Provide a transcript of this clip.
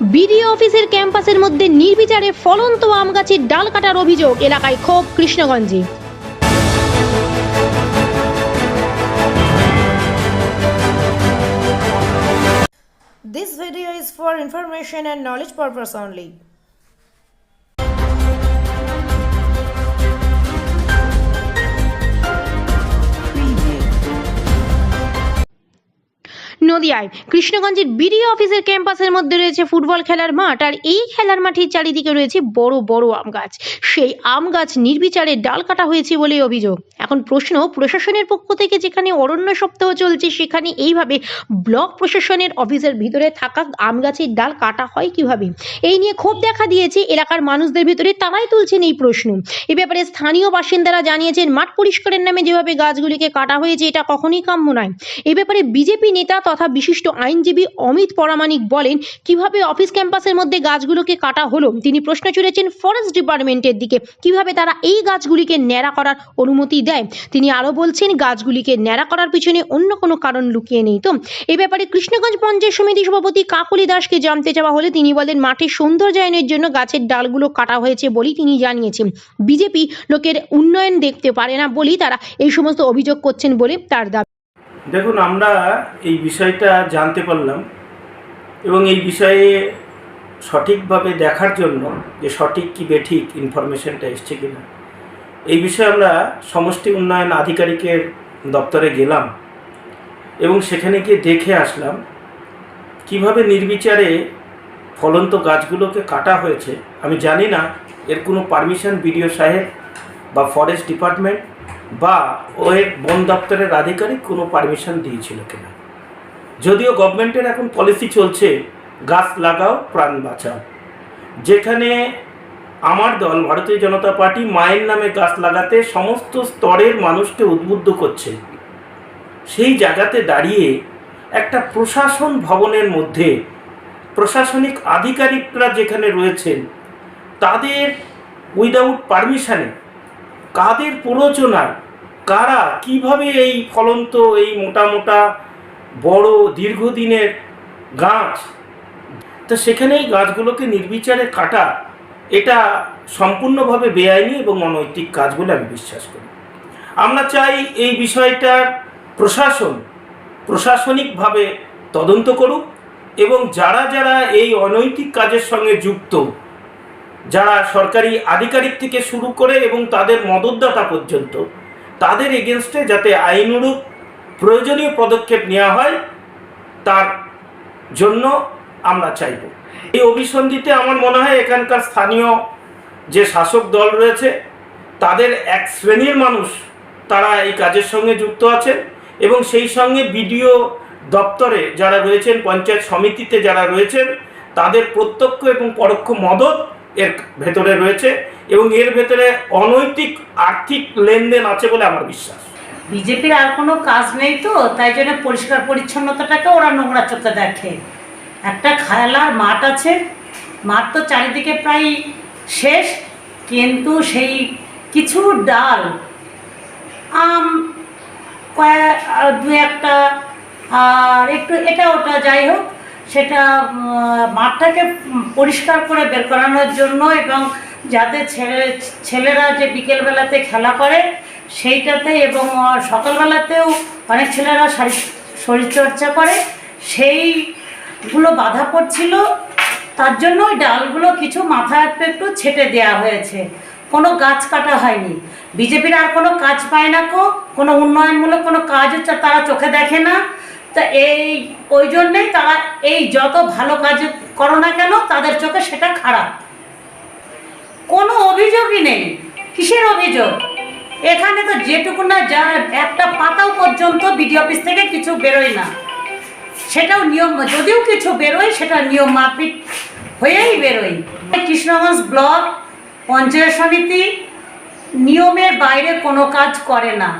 BDO অফিসের ক্যাম্পাসের মধ্যে নির্বিচারে ফলন্ত আম গাছের ডাল কাটার অভিযোগ এলাকায় ক্ষোভ কৃষ্ণগঞ্জে This video is for information and knowledge purpose only. নদিয়ায়। কৃষ্ণগঞ্জের বিডিও অফিসের ক্যাম্পাসের মধ্যে রয়েছে ফুটবল খেলার মাঠ, আর এই খেলার মাঠের চারিদিকে রয়েছে বড় বড় আম গাছ। সেই আম গাছ নির্বিচারে ডাল কাটা হয়েছে বলে অভিযোগ। এখন প্রশ্ন, প্রশাসনের পক্ষ থেকে যেখানে অরণ্য সপ্তাহ চলছে, সেখানে এইভাবে ব্লক প্রশাসনের অফিসের ভিতরে থাকা আম গাছের ডাল কাটা হয় কীভাবে? এই নিয়ে ক্ষোভ দেখা দিয়েছে এলাকার মানুষদের ভিতরে, তারাই তুলছেন এই প্রশ্ন। এ ব্যাপারে স্থানীয় বাসিন্দারা জানিয়েছেন, মাঠ পরিষ্কারের নামে যেভাবে গাছগুলিকে কাটা হয়েছে, এটা কখনোই কাম্য নয়। এ ব্যাপারে বিজেপি নেতা তথা বিশিষ্ট আইনজীবী অমিত পরামানিক বলেন, কীভাবে অফিস ক্যাম্পাসের মধ্যে গাছগুলোকে কাটা হলো? তিনি প্রশ্ন ছুড়েছেন ফরেস্ট ডিপার্টমেন্টের দিকে, কীভাবে তারা এই গাছগুলিকে ন্যাড়া করার অনুমতি দেয়? তিনি আরও বলছেন, গাছগুলিকে ন্যাড়া করার পিছনে অন্য কোনো কারণ লুকিয়ে নেই। তো, এ ব্যাপারে কৃষ্ণগঞ্জ পঞ্চায়েত সমিতি সভাপতি কাকলি দাসকে জানতে চাওয়া হলে তিনি বলেন মাঠের সৌন্দর্যায়নের জন্য গাছের ডালগুলো কাটা হয়েছে বলেই তিনি জানিয়েছেন। বিজেপি লোকের উন্নয়ন দেখতে পারে না বলেই তারা এই সমস্ত অভিযোগ করছেন বলে তার দাবি। দেখুন, আমরা এই বিষয়টা জানতে পারলাম এবং এই বিষয়ে সঠিকভাবে দেখার জন্য যে সঠিক কি বেঠিক ইনফরমেশনটা এসছে কিনা, এই বিষয়ে আমরা সমষ্টি উন্নয়ন আধিকারিকের দপ্তরে গেলাম এবং সেখানে গিয়ে দেখে আসলাম কীভাবে নির্বিচারে ফলন্ত গাছগুলোকে কাটা হয়েছে। আমি জানি না, এর কোনো পারমিশন বিডিও সাহেব বা ফরেস্ট ডিপার্টমেন্ট বা ওয়ের বন দপ্তরের আধিকারিক কোনো পারমিশন দিয়েছিল কিনা? যদিও গভর্নমেন্টের এখন পলিসি চলছে, গাছ লাগাও, প্রাণ বাঁচাও। যেখানে আমার দল, ভারতীয় জনতা পার্টি, মায়ের নামে গাছ লাগাতে সমস্ত স্তরের মানুষকে উদ্বুদ্ধ করছে। সেই জায়গাতে দাঁড়িয়ে একটা প্রশাসন ভবনের মধ্যে প্রশাসনিক আধিকারিকরা যেখানে রয়েছেন, তাদের উইদাউট পারমিশনে কাদের প্ররোচনায়? কারা, কীভাবে এই ফলন্ত, এই মোটা মোটা, বড়, দীর্ঘদিনের গাছ? তো সেখানে এই গাছগুলোকে নির্বিচারে কাটা, এটা সম্পূর্ণভাবে বেআইনি এবং অনৈতিক কাজ বলে আমি বিশ্বাস করি। আমরা চাই এই বিষয়টার প্রশাসন প্রশাসনিকভাবে তদন্ত করুক এবং যারা যারা এই অনৈতিক কাজের সঙ্গে যুক্ত যারা সরকারি আধিকারিক থেকে শুরু করে এবং তাদের মদতদাতা পর্যন্ত, তাদের এগেনস্টে যাতে আইনরূপ প্রয়োজনীয় পদক্ষেপ নেওয়া হয়, তার জন্য আমরা চাইব। এই অভিসন্ধিতে আমার মনে হয় এখানকার স্থানীয় যে শাসক দল রয়েছে, তাদের এক শ্রেণির মানুষ তারা এই কাজের সঙ্গে যুক্ত আছেন এবং সেই সঙ্গে বিডিও দপ্তরে যারা রয়েছেন, পঞ্চায়েত সমিতিতে যারা রয়েছেন, তাদের প্রত্যক্ষ এবং পরোক্ষ মদত এর ভেতরে রয়েছে এবং এর ভেতরে অনৈতিক আর্থিক লেনদেন আছে বলে আমার বিশ্বাস। বিজেপির আর কোনো কাজ নেই তো, তাই জন্য পরিষ্কার পরিচ্ছন্নতাটাকে ওরা নোংরা চোখে দেখে। একটা খেলার মাঠ আছে, মাঠ তো চারিদিকে প্রায় শেষ, কিন্তু সেই কিছু ডাল, আম কয়েক দু একটা, আর একটু, এটা ওটা যাই হোক সেটা মাঠটাকে পরিষ্কার করে বের করানোর জন্য এবং যাতে ছেলে, ছেলেরা যে বিকেলবেলাতে খেলা করে সেইটাতে এবং সকালবেলাতেও অনেক ছেলেরা শারীর, শরীরচর্চা করে, সেইগুলো বাধা পড়ছিল। তার জন্য ওই ডালগুলো কিছু মাথায় একটু একটু ছেটে দেওয়া হয়েছে। কোনো গাছ কাটা হয়নি। বিজেপির আর কোনো কাজ পায় না কো। কোনো উন্নয়নমূলক কোনো কাজ হচ্ছে তারা চোখে দেখে না। তা এই, ওই জন্যেই তারা এই যত ভালো কাজ করো না কেন, তাদের চোখে সেটা খারাপ। কোনো অভিযোগই নেই। কিসের অভিযোগ? এখানে তো যেটুকু না যা, একটা পাতাও পর্যন্ত বিডি অফিস থেকে কিছু বেরোয় না। সেটাও নিয়ম যদিও কিছু বেরোয়, সেটা নিয়ম মাফিক হয়েই বেরোয়। কৃষ্ণগঞ্জ ব্লক পঞ্চায়েত সমিতি নিয়মের বাইরে কোনো কাজ করে না।